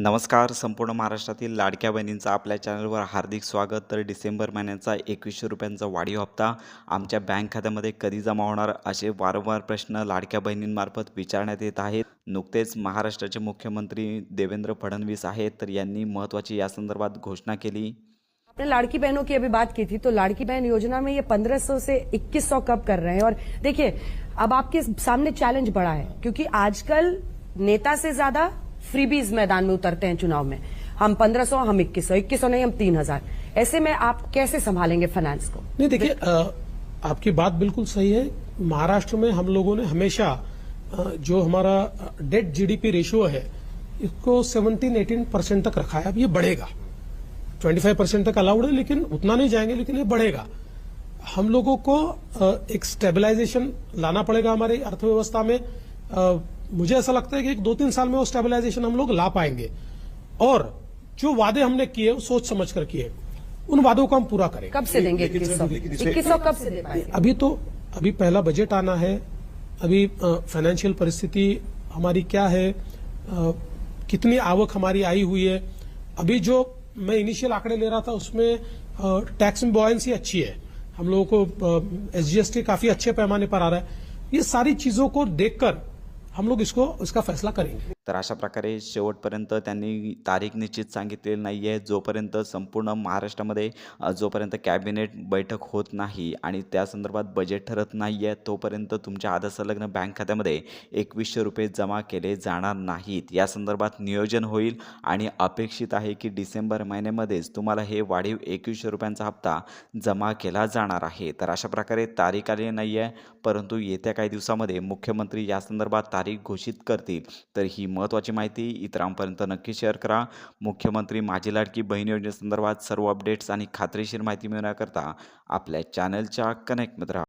नमस्कार संपूर्ण महाराष्ट्रातील लाडक्या बहिणींचं आपल्या चॅनलवर हार्दिक स्वागत. तर डिसेंबर महिन्याचा एकवीसशे रुपयांचा वाढीव हप्ता आमच्या बँक खात्यामध्ये कधी जमा होणार असे वारंवार प्रश्न लाडक्या बहिणींमार्फत विचारण्यात येत आहेत. नुकतेच महाराष्ट्राचे मुख्यमंत्री देवेंद्र फडणवीस आहेत तर यांनी महत्त्वाची या संदर्भात घोषणा केली. आपने लाड़की बहनों की अभी बात की थी? तो लाड़की बहन योजना में ये 1500 से 2100 कब कर रहे हैं? और देखिए अब आपके सामने चैलेंज बड़ा है क्योंकि आजकल नेता से ज्यादा फ्रीबीज मैदान में उतरते हैं चुनाव में। हम 1500 हम 2100 2100 नहीं, हम 3000 ऐसे में आप कैसे संभालेंगे फाइनेंस को? नहीं, देखिए आपकी बात बिल्कुल सही है। महाराष्ट्र में हम लोगों ने हमेशा जो हमारा डेट जीडीपी रेशियो है, इसको 17 18 परसेंट तक रखा है। अब ये बढ़ेगा। 25 परसेंट तक अलाउड है, लेकिन उतना नहीं जाएँगे, लेकिन ये बढ़ेगा। हम लोगों को एक स्टेबलाइजेशन लाना पड़ेगा हमारी अर्थव्यवस्था में। मुझे ऐसा लगता है कि एक दो तीन साल में वो स्टेबलाइजेशन हम लोग ला पाएँगे। और जो वादे हमने किए वो सोच समझ कर किए उन वादों को हम पूरा करेंगे कब से देंगे? इक्कीस सौ। कब से दे पाएँगे? अभी तो अभी पहला बजट आना है। अभी फाइनेंशियल परिस्थिति हमारी क्या है? अ, कितनी आवक हमारी आई हुई है? अभी जो मैं इनिशियल आंकड़े ले रहा था उसमें टैक्स में बॉयंसी अच्छी है। हम लोगों को एसजीएसटी काफ़ी अच्छे पैमाने पर आ रहा है। ये सारी चीज़ों को देखकर हम लोग इसको इसका फैसला करेंगे। तर अशा प्रकारे शेवटपर्यंत त्यांनी तारीख निश्चित सांगितलेली नाही आहे. जोपर्यंत संपूर्ण महाराष्ट्रामध्ये जोपर्यंत कॅबिनेट बैठक होत नाही आणि त्या संदर्भात बजेट ठरत नाही आहे तोपर्यंत तुमच्या आधार संलग्न बँक खात्यामध्ये एकवीसशे रुपये जमा केले जाणार नाहीत. या संदर्भात नियोजन होईल आणि अपेक्षित आहे की डिसेंबर महिन्यामध्येच तुम्हाला हे वाढीव एकवीसशे रुपयांचा हप्ता जमा केला जाणार आहे. तर अशा प्रकारे तारीख आली नाही आहे परंतु येत्या काही दिवसामध्ये मुख्यमंत्री या संदर्भात तारीख घोषित करतील. तर ही महत्त्वाची माहिती इतरांपर्यंत नक्की शेअर करा. मुख्यमंत्री माझी लाडकी बहीण योजनेसंदर्भात सर्व अपडेट्स आणि खात्रीशीर माहिती मिळवण्याकरता आपल्या चॅनलच्या कनेक्टमध्ये राहा.